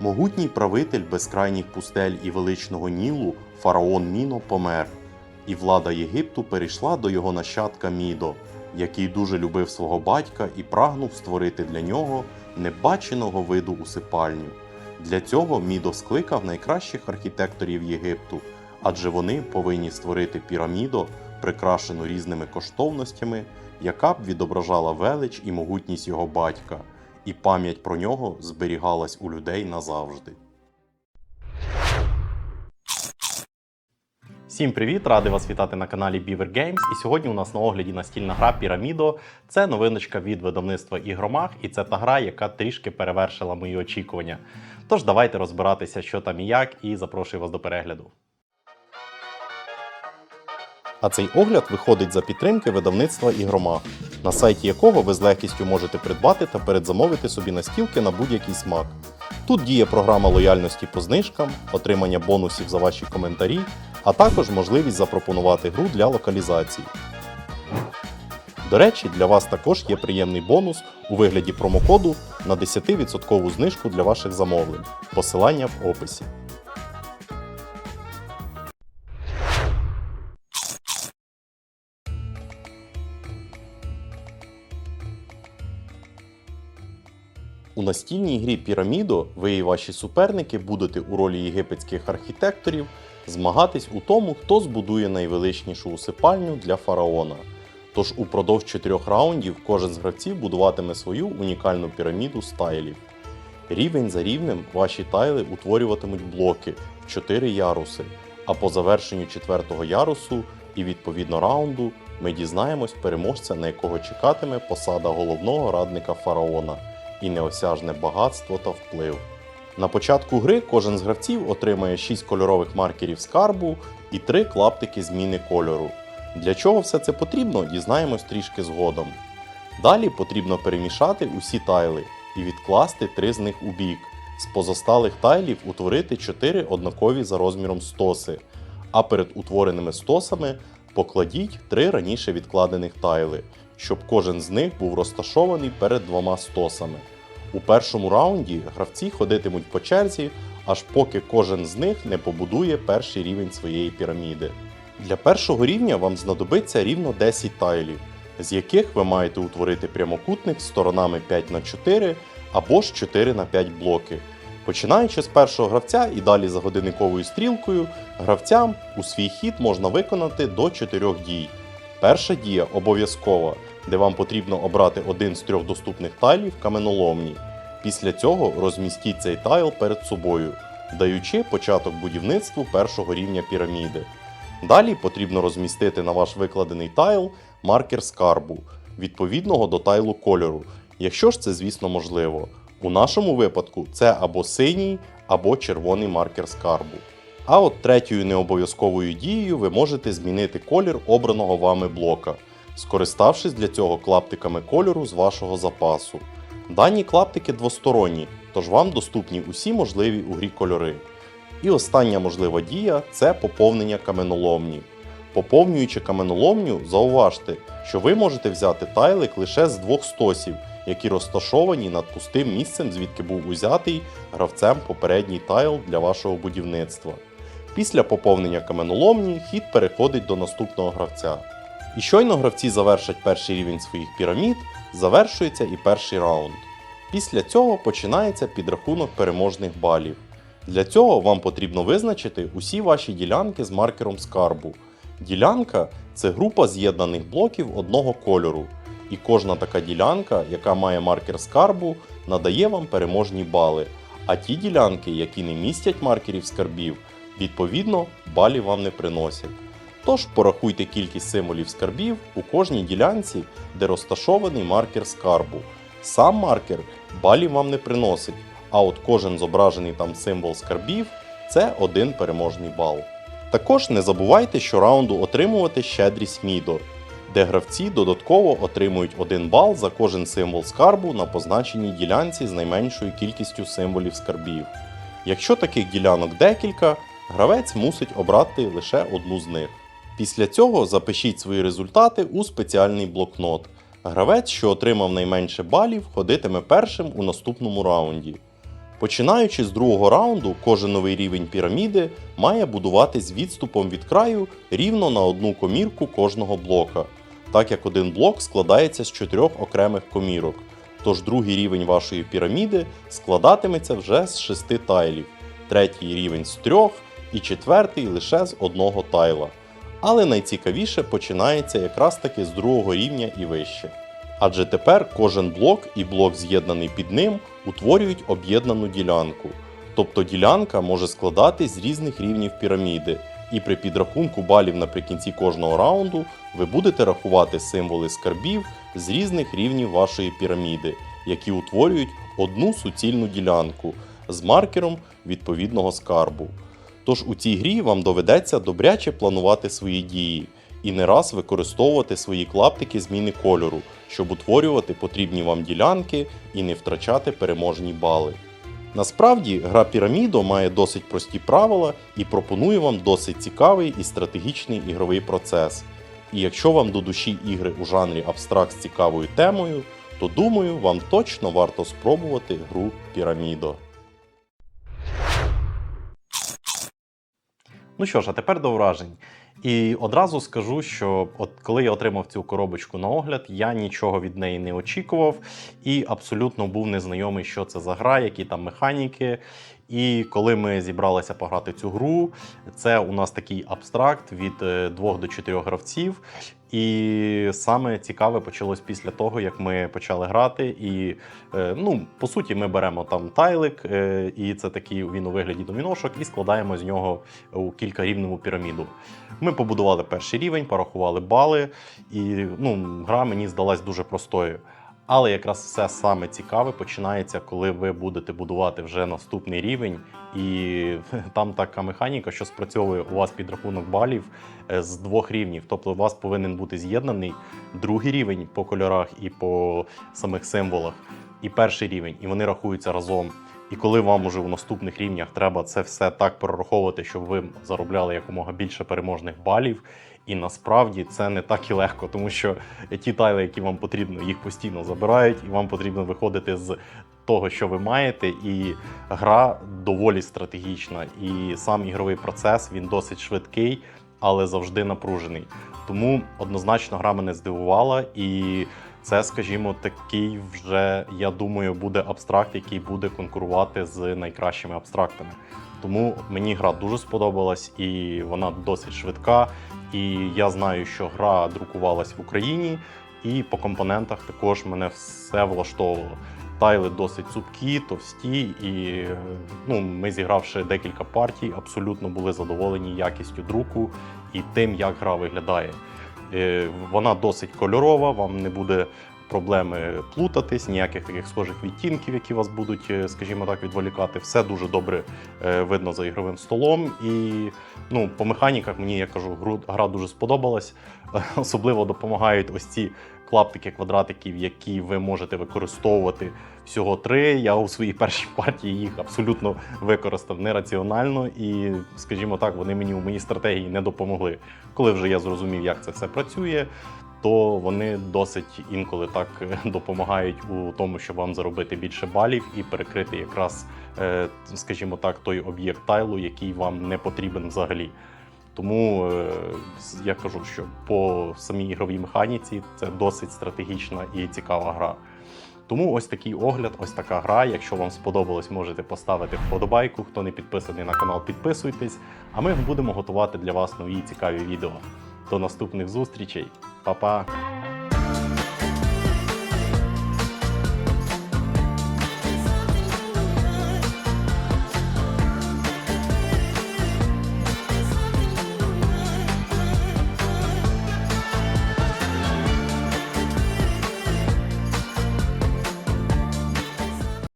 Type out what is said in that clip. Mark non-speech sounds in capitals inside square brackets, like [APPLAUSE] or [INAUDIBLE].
Могутній правитель безкрайніх пустель і величного Нілу фараон Міно помер, і влада Єгипту перейшла до його нащадка Мідо, який дуже любив свого батька і прагнув створити для нього небаченого виду усипальню. Для цього Мідо скликав найкращих архітекторів Єгипту, адже вони повинні створити піраміду, прикрашену різними коштовностями, яка б відображала велич і могутність його батька, і пам'ять про нього зберігалась у людей назавжди. Всім привіт! Радий вас вітати на каналі Beaver Games. І сьогодні у нас на огляді настільна гра Пірамідо. Це новиночка від видавництва Ігромах, і це та гра, яка трішки перевершила мої очікування. Тож давайте розбиратися, що там і як, і запрошую вас до перегляду. А цей огляд виходить за підтримки видавництва Ігромах, на сайті якого ви з легкістю можете придбати та передзамовити собі настілки на будь-який смак. Тут діє програма лояльності по знижкам, отримання бонусів за ваші коментарі, а також можливість запропонувати гру для локалізації. До речі, для вас також є приємний бонус у вигляді промокоду на 10% знижку для ваших замовлень. Посилання в описі. У настільній грі Пірамідо ви і ваші суперники будете у ролі єгипетських архітекторів змагатись у тому, хто збудує найвеличнішу усипальню для фараона. Тож упродовж чотирьох раундів кожен з гравців будуватиме свою унікальну піраміду стайлів. Рівень за рівнем ваші тайли утворюватимуть блоки в 4 яруси, а по завершенню четвертого ярусу і відповідно раунду ми дізнаємось переможця, на якого чекатиме посада головного радника фараона і неосяжне багатство та вплив. На початку гри кожен з гравців отримає 6 кольорових маркерів скарбу і 3 клаптики зміни кольору. Для чого все це потрібно, дізнаємось трішки згодом. Далі потрібно перемішати усі тайли і відкласти 3 з них у бік. З позосталих тайлів утворити 4 однакові за розміром стоси, а перед утвореними стосами покладіть 3 раніше відкладених тайли, щоб кожен з них був розташований перед двома стосами. У першому раунді гравці ходитимуть по черзі, аж поки кожен з них не побудує перший рівень своєї піраміди. Для першого рівня вам знадобиться рівно 10 тайлів, з яких ви маєте утворити прямокутник з сторонами 5 на 4 або ж 4 на 5 блоки. Починаючи з першого гравця і далі за годинниковою стрілкою, гравцям у свій хід можна виконати до 4 дій. Перша дія обов'язкова, де вам потрібно обрати один з трьох доступних тайлів каменоломні. Після цього розмістіть цей тайл перед собою, даючи початок будівництву першого рівня піраміди. Далі потрібно розмістити на ваш викладений тайл маркер скарбу, відповідного до тайлу кольору, якщо ж це, звісно, можливо. У нашому випадку це або синій, або червоний маркер скарбу. А от третьою необов'язковою дією ви можете змінити колір обраного вами блока, скориставшись для цього клаптиками кольору з вашого запасу. Дані клаптики двосторонні, тож вам доступні усі можливі у грі кольори. І остання можлива дія це поповнення каменоломні. Поповнюючи каменоломню, зауважте, що ви можете взяти тайлик лише з двох стосів, які розташовані над пустим місцем, звідки був узятий гравцем попередній тайл для вашого будівництва. Після поповнення каменоломні хід переходить до наступного гравця. І щойно гравці завершать перший рівень своїх пірамід, завершується і перший раунд. Після цього починається підрахунок переможних балів. Для цього вам потрібно визначити усі ваші ділянки з маркером скарбу. Ділянка це група з'єднаних блоків одного кольору, і кожна така ділянка, яка має маркер скарбу, надає вам переможні бали. А ті ділянки, які не містять маркерів скарбів, відповідно балів вам не приносять. Тож порахуйте кількість символів скарбів у кожній ділянці, де розташований маркер скарбу. Сам маркер балів вам не приносить, а от кожен зображений там символ скарбів це один переможний бал. Також не забувайте щораунду отримувати щедрість Мідо, де гравці додатково отримують 1 бал за кожен символ скарбу на позначеній ділянці з найменшою кількістю символів скарбів. Якщо таких ділянок декілька, гравець мусить обрати лише одну з них. Після цього запишіть свої результати у спеціальний блокнот. Гравець, що отримав найменше балів, ходитиме першим у наступному раунді. Починаючи з другого раунду, кожен новий рівень піраміди має будуватись відступом від краю рівно на одну комірку кожного блока, так як один блок складається з чотирьох окремих комірок. Тож другий рівень вашої піраміди складатиметься вже з шести тайлів, третій рівень з трьох і четвертий лише з одного тайла. Але найцікавіше починається якраз таки з другого рівня і вище. Адже тепер кожен блок і блок, з'єднаний під ним, утворюють об'єднану ділянку. Тобто ділянка може складатись з різних рівнів піраміди, і при підрахунку балів наприкінці кожного раунду ви будете рахувати символи скарбів з різних рівнів вашої піраміди, які утворюють одну суцільну ділянку з маркером відповідного скарбу. Тож у цій грі вам доведеться добряче планувати свої дії і не раз використовувати свої клаптики зміни кольору, щоб утворювати потрібні вам ділянки і не втрачати переможні бали. Насправді, гра Пірамідо має досить прості правила і пропонує вам досить цікавий і стратегічний ігровий процес. І якщо вам до душі ігри у жанрі абстракт з цікавою темою, то думаю, вам точно варто спробувати гру Пірамідо. Ну що ж, а тепер до вражень. І одразу скажу, що от коли я отримав цю коробочку на огляд, я нічого від неї не очікував і абсолютно був незнайомий, що це за гра, які там механіки. І коли ми зібралися пограти цю гру, це у нас такий абстракт від 2 до 4 гравців. І саме цікаве почалось після того, як ми почали грати. І е, ну, по суті, ми беремо там тайлик, е, і це такий він у вигляді доміношок, і складаємо з нього у кількарівневу піраміду. Ми побудували перший рівень, порахували бали, і ну, гра мені здалась дуже простою. Але якраз все саме цікаве починається, коли ви будете будувати вже наступний рівень, і [LAUGHS] там така механіка, що спрацьовує у вас підрахунок балів е, з двох рівнів. Тобто у вас повинен бути з'єднаний другий рівень по кольорах і по самих символах, і перший рівень, і вони рахуються разом. І коли вам уже в наступних рівнях треба це все так прораховувати, щоб ви заробляли якомога більше переможних балів. І насправді це не так і легко, тому що ті тайли, які вам потрібно, їх постійно забирають, і вам потрібно виходити з того, що ви маєте. І гра доволі стратегічна. І сам ігровий процес він досить швидкий, але завжди напружений. Тому однозначно гра мене здивувала, і це, скажімо, такий вже, я думаю, буде абстракт, який буде конкурувати з найкращими абстрактами. Тому мені гра дуже сподобалась, і вона досить швидка. І я знаю, що гра друкувалась в Україні, і по компонентах також мене все влаштовувало. Тайли досить цупкі, товсті, і ну, ми, зігравши декілька партій, абсолютно були задоволені якістю друку і тим, як гра виглядає. Е, Вона досить кольорова, вам не буде проблеми плутатись, ніяких таких схожих відтінків, які вас будуть, е, скажімо так, відволікати. Все дуже добре е, видно за ігровим столом. І ну, по механіках мені, я кажу, гра дуже сподобалась. Особливо допомагають ось ці клаптики квадратиків, які ви можете використовувати всього три. Я у своїй першій партії їх абсолютно використав нераціонально, і, скажімо так, вони мені у моїй стратегії не допомогли. Коли вже я зрозумів, як це все працює, то вони досить інколи так е, допомагають у тому, щоб вам заробити більше балів і перекрити якраз, е, скажімо так, той об'єкт тайлу, який вам не потрібен взагалі. Тому е, я кажу, що по самій ігровій механіці це досить стратегічна і цікава гра. Тому ось такий огляд, ось така гра. Якщо вам сподобалось, можете поставити вподобайку. Хто не підписаний на канал, підписуйтесь. А ми будемо готувати для вас нові цікаві відео. До наступних зустрічей. Па-па!